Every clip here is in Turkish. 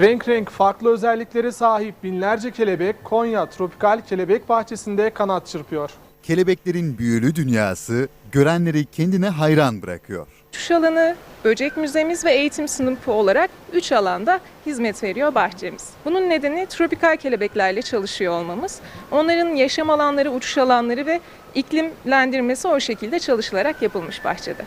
Renk renk farklı özelliklere sahip binlerce kelebek Konya Tropikal Kelebek Bahçesi'nde kanat çırpıyor. Kelebeklerin büyülü dünyası görenleri kendine hayran bırakıyor. Uçuş alanı, böcek müzemiz ve eğitim sınıfı olarak 3 alanda hizmet veriyor bahçemiz. Bunun nedeni tropikal kelebeklerle çalışıyor olmamız. Onların yaşam alanları, uçuş alanları ve iklimlendirmesi o şekilde çalışılarak yapılmış bahçede.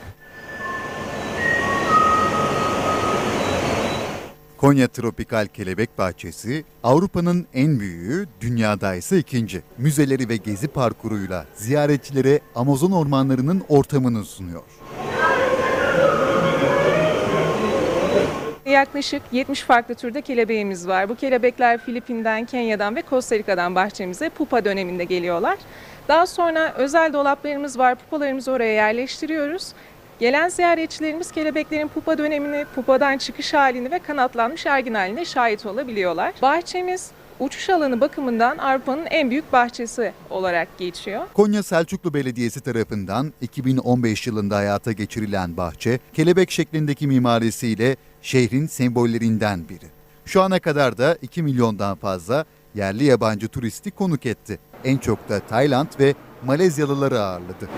Konya Tropikal Kelebek Bahçesi Avrupa'nın en büyüğü, dünyada ise ikinci. Müzeleri ve gezi parkuruyla ziyaretçilere Amazon ormanlarının ortamını sunuyor. Yaklaşık 70 farklı türde kelebeğimiz var. Bu kelebekler Filipin'den, Kenya'dan ve Costa Rica'dan bahçemize pupa döneminde geliyorlar. Daha sonra özel dolaplarımız var. Pupalarımızı oraya yerleştiriyoruz. Gelen ziyaretçilerimiz kelebeklerin pupa dönemini, pupadan çıkış halini ve kanatlanmış ergin haline şahit olabiliyorlar. Bahçemiz uçuş alanı bakımından Avrupa'nın en büyük bahçesi olarak geçiyor. Konya Selçuklu Belediyesi tarafından 2015 yılında hayata geçirilen bahçe, kelebek şeklindeki mimarisiyle şehrin sembollerinden biri. Şu ana kadar da 2 milyondan fazla yerli yabancı turisti konuk etti. En çok da Tayland ve Malezyalıları ağırladı.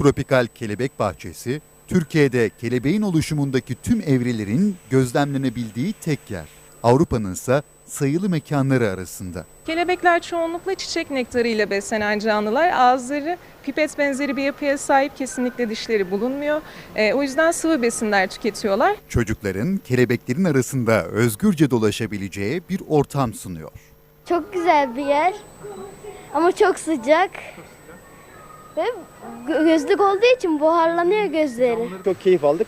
Tropikal Kelebek Bahçesi, Türkiye'de kelebeğin oluşumundaki tüm evrelerin gözlemlenebildiği tek yer. Avrupa'nın ise sayılı mekanları arasında. Kelebekler çoğunlukla çiçek nektarı ile beslenen canlılar. Ağızları pipet benzeri bir yapıya sahip kesinlikle dişleri bulunmuyor. Ee, o yüzden sıvı besinler tüketiyorlar. Çocukların kelebeklerin arasında özgürce dolaşabileceği bir ortam sunuyor. Çok güzel bir yer ama çok sıcak. Ve gö- gözlük olduğu için buharlanıyor gözleri. Çok keyif aldık.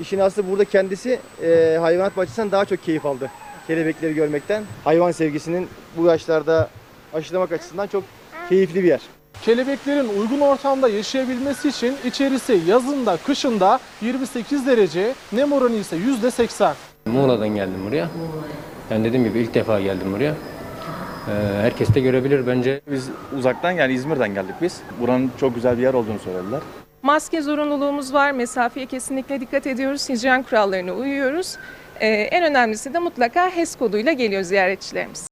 İşin aslı burada kendisi e, hayvanat bahçesinden daha çok keyif aldı. Kelebekleri görmekten. Hayvan sevgisinin bu yaşlarda aşılamak açısından çok keyifli bir yer. Kelebeklerin uygun ortamda yaşayabilmesi için içerisi yazında kışında 28 derece, nem oranı ise %80. Muğla'dan geldim buraya. Ben dediğim gibi ilk defa geldim buraya. Ee, herkes de görebilir bence. Biz uzaktan yani İzmir'den geldik biz. Buranın çok güzel bir yer olduğunu söylediler. Maske zorunluluğumuz var. Mesafeye kesinlikle dikkat ediyoruz. Hijyen kurallarına uyuyoruz. Ee, en önemlisi de mutlaka HES koduyla geliyor ziyaretçilerimiz.